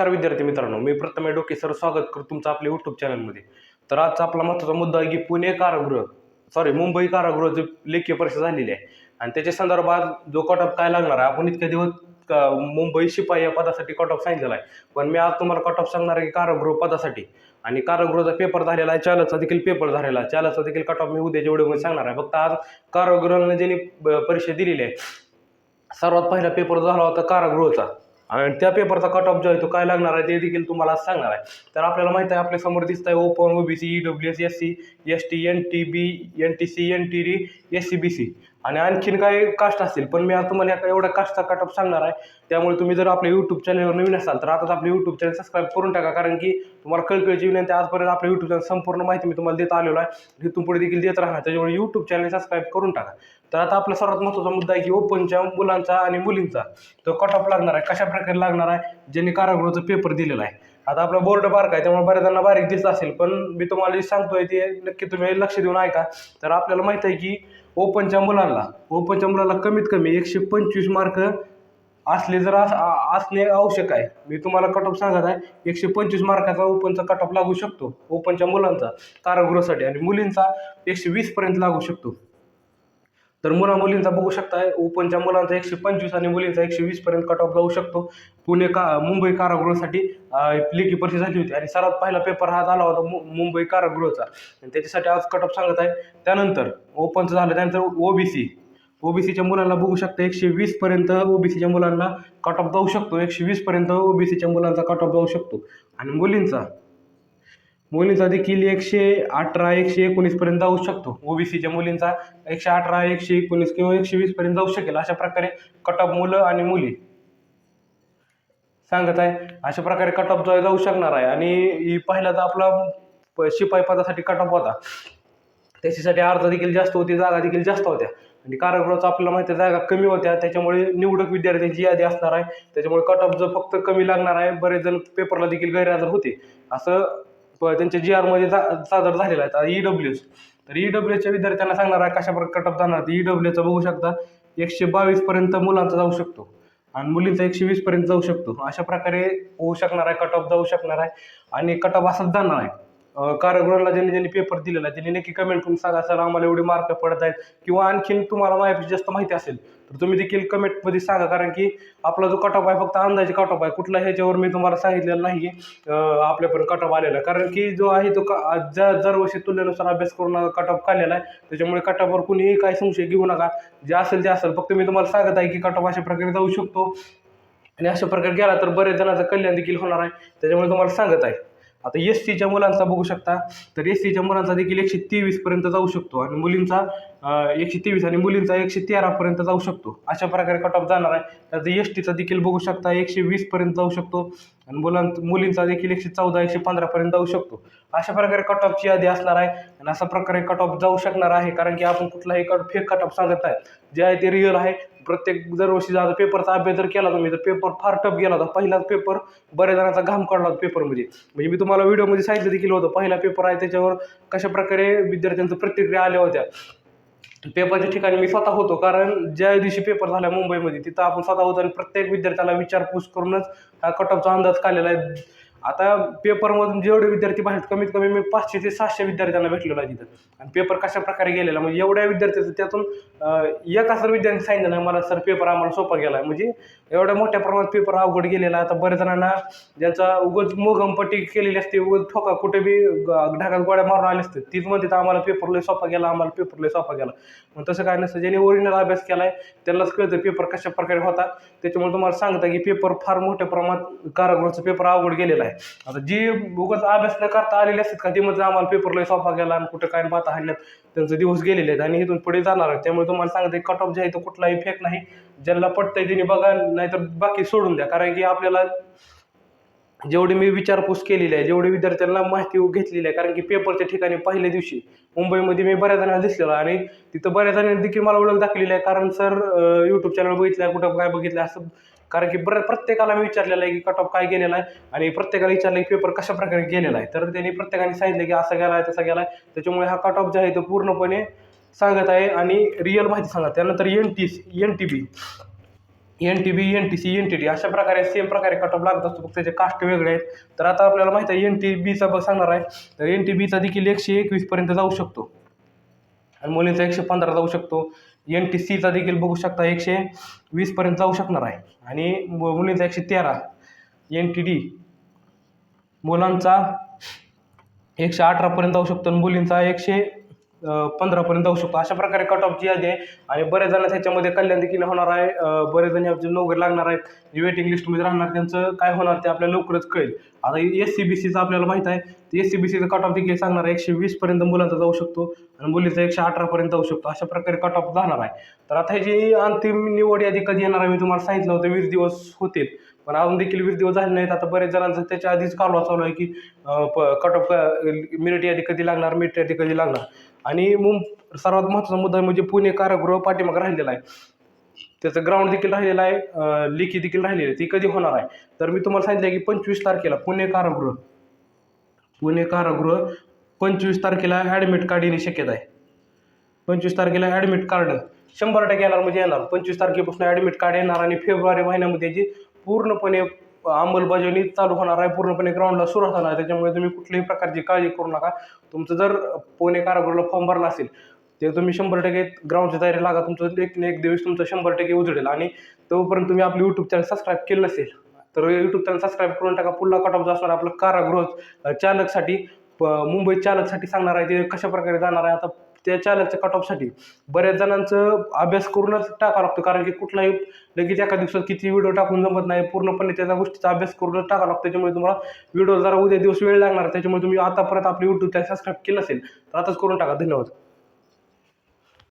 विद्यार्थी मित्रांनो मी प्रथम डोके सर स्वागत करतो तुमचं आपल्या युट्यूब चॅनलमध्ये तर आजचा आपला महत्त्वाचा मुद्दा आहे की पुणे कारागृह सॉरी मुंबई कारागृहाची लेखी परीक्षा झालेली आहे. आणि त्याच्या संदर्भात जो कट ऑफ काय लागणार आहे आपण इतक्या दिवस मुंबई शिपाई या पदासाठी कट ऑफ सांगितलेला आहे. पण मी आज तुम्हाला कट ऑफ सांगणार आहे की कारागृह पदासाठी. आणि कारागृहाचा पेपर झालेला आहे चालचा देखील पेपर झालेला आहे. चालचा देखील कट ऑफ मी उद्याच्या व्हिडिओमध्ये सांगणार आहे. फक्त आज कारागृहाने ज्यांनी परीक्षा दिलेली आहे सर्वात पहिला पेपर झाला होता कारागृहाचा. आणि त्या पेपरचा कट ऑफ जो आहे तो काय लागणार आहे ते देखील तुम्हाला सांगणार आहे. तर आपल्याला माहिती आहे आपल्यासमोर दिसत आहे open OBC E W S S C S T N T B N T C N T D S C B C आणि आणखीन काही कास्ट असतील पण मी आता तुम्हाला एका एवढा कास्टचा कटअप सांगणार आहे. त्यामुळे तुम्ही जर आपल्या यूट्यूब चॅनलवर नवीन असाल तर आताच आपलं यूट्यूब चॅनल सबस्क्राईब करून टाका. कारण की तुम्हाला कळकळची विनंती आजपर्यंत आपल्या यूट्यूब चॅनल संपूर्ण माहिती मी तुम्हाला देत आलेलो आहे. इथून पुढे देखील देत राहणार त्याच्यामुळे यूट्यूब चॅनल सबस्क्राईब करून टाका. तर आता आपला सर्वात महत्त्वाचा मुद्दा आहे की ओपनच्या मुलांचा आणि मुलींचा. तो कटअप लागणार आहे. कशा प्रकारे लागणार आहे? ज्यांनी कारागृहाचा पेपर दिलेला आहे. आता आपला बोर्ड बारका आहे त्यामुळे बऱ्याच जणांना बारीक दिसत असेल पण मी तुम्हाला जे सांगतोय ते नक्की तुम्ही लक्ष देऊन ऐका. तर आपल्याला माहीत आहे की ओपनच्या मुलांना ओपनच्या मुलाला कमीत कमी एकशे पंचवीस मार्क असले जर असणे आवश्यक आहे. मी तुम्हाला कट ऑफ सांगत आहे एकशे पंचवीस मार्काचा ओपनचा कट ऑफ लागू शकतो ओपनच्या मुलांचा कारागृहासाठी आणि मुलींचा एकशे वीसपर्यंत लागू शकतो. तर मुला मुलींचा बघू शकताय. ओपनच्या मुलांचा एकशे पंचवीस आणि मुलींचा एकशे वीस पर्यंत कट ऑफ जाऊ शकतो. पुणे का मुंबई कारागृहासाठी लेखी परीक्षा झाली होती आणि सर्वात पहिला पेपर हा झाला होता मु- मुंबई कारागृहाचा. आणि त्याच्यासाठी आज कट ऑफ सांगत आहे. त्यानंतर ओपनचं झालं त्यानंतर ओबीसी ओबीसीच्या मुलांना बघू शकता एकशे वीस पर्यंत ओबीसीच्या मुलांना कट ऑफ जाऊ शकतो. एकशे वीस पर्यंत ओबीसीच्या मुलांचा कट ऑफ जाऊ शकतो. आणि मुलींचा मुलींचा देखील एकशे अठरा एकशे एकोणीसपर्यंत जाऊ शकतो. ओबीसीच्या मुलींचा एकशे अठरा एकशे एकोणीस किंवा एकशे वीसपर्यंत जाऊ शकेल. अशा प्रकारे कट ऑफ मुलं आणि मुली. सांगत आहे. अशा प्रकारे कट ऑफ जाऊ शकणार आहे. आणि ही तर आपला प- शिपाई पदासाठी कट ऑफ होता त्याच्यासाठी अर्ज देखील जास्त होती जागा देखील जास्त होत्या. आणि कारागृहाचं आपल्याला माहिती आहे जागा कमी होत्या. त्याच्यामुळे निवडक विद्यार्थ्यांची यादी असणार आहे. त्याच्यामुळे कट ऑफ जो फक्त कमी लागणार आहे बरेच जण पेपरला देखील गैरहजर होते. असं प- त्यांच्या जी आरमध्ये जा सादर झालेला आहे. ई डब्ल्यू एस तर ई डब्ल्यू एसच्या विद्यार्थ्यांना सांगणार आहे कशा प्रकारे कट ऑफ जाणार ई डब्ल्यू एचा बघू शकता. एकशे बावीसपर्यंत मुलांचा जाऊ शकतो. आणि मुलींचा एकशे वीसपर्यंत जाऊ शकतो. अशा प्रकारे होऊ शकणार आहे कट ऑफ जाऊ शकणार आहे. आणि कट ऑफ असंच जाणार आहे. कारागृहाला ज्यांनी ज्यांनी पेपर दिलेला आहे त्यांनी नक्की कमेंट करून सांगा सर आम्हाला एवढे मार्क पडत आहेत. किंवा आणखीन तुम्हाला माझ्यापेक्षा जास्त माहिती असेल तर तुम्ही देखील कमेंटमध्ये सांगा. कारण की आपला जो कट ऑफ आहे फक्त अंदाजे कट ऑफ आहे. कुठला ह्याच्यावर मी तुम्हाला सांगितलेलं नाही आपल्यापर्यंत कट ऑफ आलेला कारण की जो आहे तो का ज्या दरवर्षी तुलनेनुसार अभ्यास करून कट ऑफ काढलेला आहे त्याच्यामुळे कट ऑफवर कुणीही काही संशय घेऊ नका. जे असेल ते असेल. फक्त मी तुम्हाला सांगत आहे की कट ऑफ अशा प्रकारे जाऊ शकतो. आणि अशा प्रकारे गेला तर बरेच जणांचं कल्याण देखील होणार आहे. त्याच्यामुळे तुम्हाला सांगत आहे. आता एस सीच्या मुलांचा बघू शकता. तर एस सीच्या मुलांचा देखील एकशे तेवीसपर्यंत जाऊ शकतो आणि मुलींचा एकशे तेवीस आणि मुलींचा एकशे तेरापर्यंत जाऊ शकतो. अशा प्रकारे कट ऑफ जाणार आहे. त्याचं एस टीचा देखील बघू शकता एकशे वीसपर्यंत जाऊ शकतो. आणि मुलां मुलींचा देखील एकशे चौदा एकशे पंधरापर्यंत जाऊ शकतो. अशा प्रकारे कट ऑफची यादी असणार आहे आणि अशा प्रकारे कट ऑफ जाऊ शकणार आहे कारण की आपण कुठलाही कट फेक कट ऑफ सांगत आहे जे आहे ते रिअल आहे. प्रत्येक दरवर्षी जर पेपरचा अभ्यास जर केला तुम्ही तर पेपर फार टफ गेला होता. पहिलाच पेपर बऱ्याच जणांचा घाम काढला होता पेपरमध्ये म्हणजे मी तुम्हाला व्हिडिओमध्ये सांगितलं देखील होतं पहिला पेपर आहे त्याच्यावर कशा प्रकारे विद्यार्थ्यांचं प्रतिक्रिया आल्या होत्या. पेपरच्या ठिकाणी मी स्वतः होतो. कारण ज्या दिवशी पेपर झाला मुंबईमध्ये तिथं आपण स्वतः होतो आणि प्रत्येक विद्यार्थ्याला विचारपूस करूनच हा कट ऑफचा अंदाज काढलेला आहे. आता पेपरमधून जेवढे विद्यार्थी बाहेर कमीत कमी मी पाचशे ते सहाशे विद्यार्थ्यांना भेटलेलो आहे तिथं. आणि पेपर कशा प्रकारे गेलेला? म्हणजे एवढ्या विद्यार्थ्याचं त्यातून एका सर विद्यार्थी सांगितलं नाही मला सर पेपर आम्हाला सोपा गेला. आहे म्हणजे एवढ्या मोठ्या प्रमाणात पेपर अवघड गेलेला. आता बऱ्याच जणांना ज्यांचा उगच मोगमपट्टी केलेली असते उगच ठोका कुठे बी ढाकात गोळ्या मारून आले असते तीच म्हणते तर आम्हाला पेपर लय सोपा गेला आम्हाला पेपर लय सोपा गेला. मग तसं काय नसतं ज्यांनी ओरिजिनल अभ्यास केला आहे त्यांनाच कळतं पेपर कशा प्रकारे होता. त्याच्यामुळे तुम्हाला सांगता की पेपर फार मोठ्या प्रमाणात कारागृहाचा पेपर अवघड गेलेला आहे. आता जे उगाच अभ्यास न करता आलेले असतात का ते म्हणजे आम्हाला पेपर लय सोपा गेला आणि कुठं काय पाहता हल्ल्यात त्यांचे दिवस गेलेले आहेत आणि इथून पुढे जाणार आहेत. त्यामुळे तुम्हाला सांगते कट ऑफ जे आहे तो कुठलाही फेक नाही. ज्यांना पटतंय त्यांनी बघा नाहीतर बाकी सोडून द्या. कारण की आपल्याला जेवढी मी विचारपूस केलेली आहे जेवढे विद्यार्थ्यांना माहिती घेतलेली आहे कारण की पेपरच्या ठिकाणी पहिल्या दिवशी मुंबईमध्ये मी बऱ्याच जणांना दिसलेलो आणि तिथं बऱ्याच जणांनी देखील मला ओळख दाखवलेली आहे. कारण सर यूट्यूब चॅनल बघितलं आहे कुठं काय बघितलं असं कारण की बरं प्रत्येकाला मी विचारलेलं आहे की कट ऑफ काय गेलेला आहे आणि प्रत्येकाला विचारलं की पेपर कशा प्रकारे गेलेला आहे. तर त्यांनी प्रत्येकाने सांगितलं की असा गेला आहे तसा गेला. आहे त्याच्यामुळे हा कट ऑफ जे आहे तो पूर्णपणे सांगत आहे आणि रिअल माहिती सांगत त्यानंतर N T N T B N T B N T C N T T अशा प्रकारे सेम प्रकारे कट ऑफ लागत असतो. फक्त त्याचे कास्ट वेगळे आहेत. तर आता आपल्याला माहिती आहे एन टी बीचा बघ सांगणार आहे. तर एन टी बीचा देखील एकशे एकवीसपर्यंत जाऊ शकतो. आणि मुलींचा एकशे पंधरा जाऊ शकतो. एन टी सीचा देखील बघू शकता एकशे वीसपर्यंत जाऊ शकणार आहे. आणि मु- मुलींचा एकशे तेरा एन टी डी मुलांचा एकशे अठरापर्यंत जाऊ शकतो आणि मुलींचा एकशे पंधरापर्यंत जाऊ शकतो. अशा प्रकारे कट ऑफची यादी आहे आणि बरेच जण ह्याच्यामध्ये कल्याण देखील होणार आहे. बरेच जण ह्याचे नोकरी लागणार आहेत. जे वेटिंग लिस्टमध्ये राहणार त्यांचं काय होणार ते आपल्याला लवकरच कळेल. आता एस सी बी सीचं आपल्याला माहीत आहे. एस सी बी सीचं कट ऑफ देखील सांगणार आहे. एकशे वीसपर्यंत मुलांचा जाऊ शकतो आणि मुलीचा एकशे अठरापर्यंत जाऊ शकतो. अशा प्रकारे कट ऑफ जाणार आहे. तर आता ह्याची अंतिम निवड यादी कधी येणार आहे मी तुम्हाला सांगितलं होतं. वीस दिवस होतील. पण अजून देखील वीस दिवस झाले नाहीत. आता बरेच जणांचं त्याच्या आधीच कालवा चालू आहे की कट ऑफ मिनिट यादी कधी लागणार मिनिट यादी कधी लागणार? आणि मुं सर्वात महत्त्वाचा मुद्दा म्हणजे पुणे कारागृह पाठीमाग राहिलेला आहे. त्याचं ग्राउंड देखील राहिलेलं आहे अं, लेखी देखील राहिलेली आहे. ती कधी होणार आहे? तर मी तुम्हाला सांगितलं की पंचवीस तारखेला पुणे कारागृह पुणे कारागृह पंचवीस तारखेला ॲडमिट कार्ड येणे शक्यता आहे. पंचवीस तारखेला ॲडमिट कार्ड शंभर टक्के येणार म्हणजे येणार. पंचवीस तारखेपासून ॲडमिट कार्ड येणार आणि फेब्रुवारी महिन्यामध्ये याची पूर्णपणे अंमलबजावणी चालू होणार आहे. पूर्णपणे ग्राउंडला सुरुवात होणार आहे. त्याच्यामुळे तुम्ही कुठल्याही प्रकारची काळजी करू नका. तुमचं जर पुणे कारागृहाला फॉर्म भरला असेल ते तुम्ही शंभर टक्के ग्राउंडची तयारी लागा. तुमचं एक ना एक दिवस तुमचं शंभर टक्के उजडेल. आणि तोपर्यंत तुम्ही आपलं यूट्यूब चॅनल सबस्क्राईब केलं नसेल तर यूट्यूब चॅनल सबस्क्राईब करून टाका. पुन्हा कट ऑफ असणार आपलं कारागृह चालकसाठी प- मुंबई चालकसाठी सांगणार आहे ते कशा प्रकारे जाणार आहे. आता त्या चॅनलच्या कट ऑफसाठी बऱ्याच जणांचं अभ्यास करूनच टाकावं लागतं. कारण की कुठलाही लगेच एका दिवसात किती व्हिडिओ टाकून जमत नाही. पूर्णपणे त्याचा गोष्टीचा अभ्यास करूनच टाकावं लागतं. त्याच्यामुळे तुम्हाला व्हिडिओ जरा उद्या दिवस वेळ लागणार. त्याच्यामुळे तुम्ही आतापर्यंत आपली यूट्यूब चॅनल सबस्क्राईब केलं असेल तर आताच करून टाका. धन्यवाद.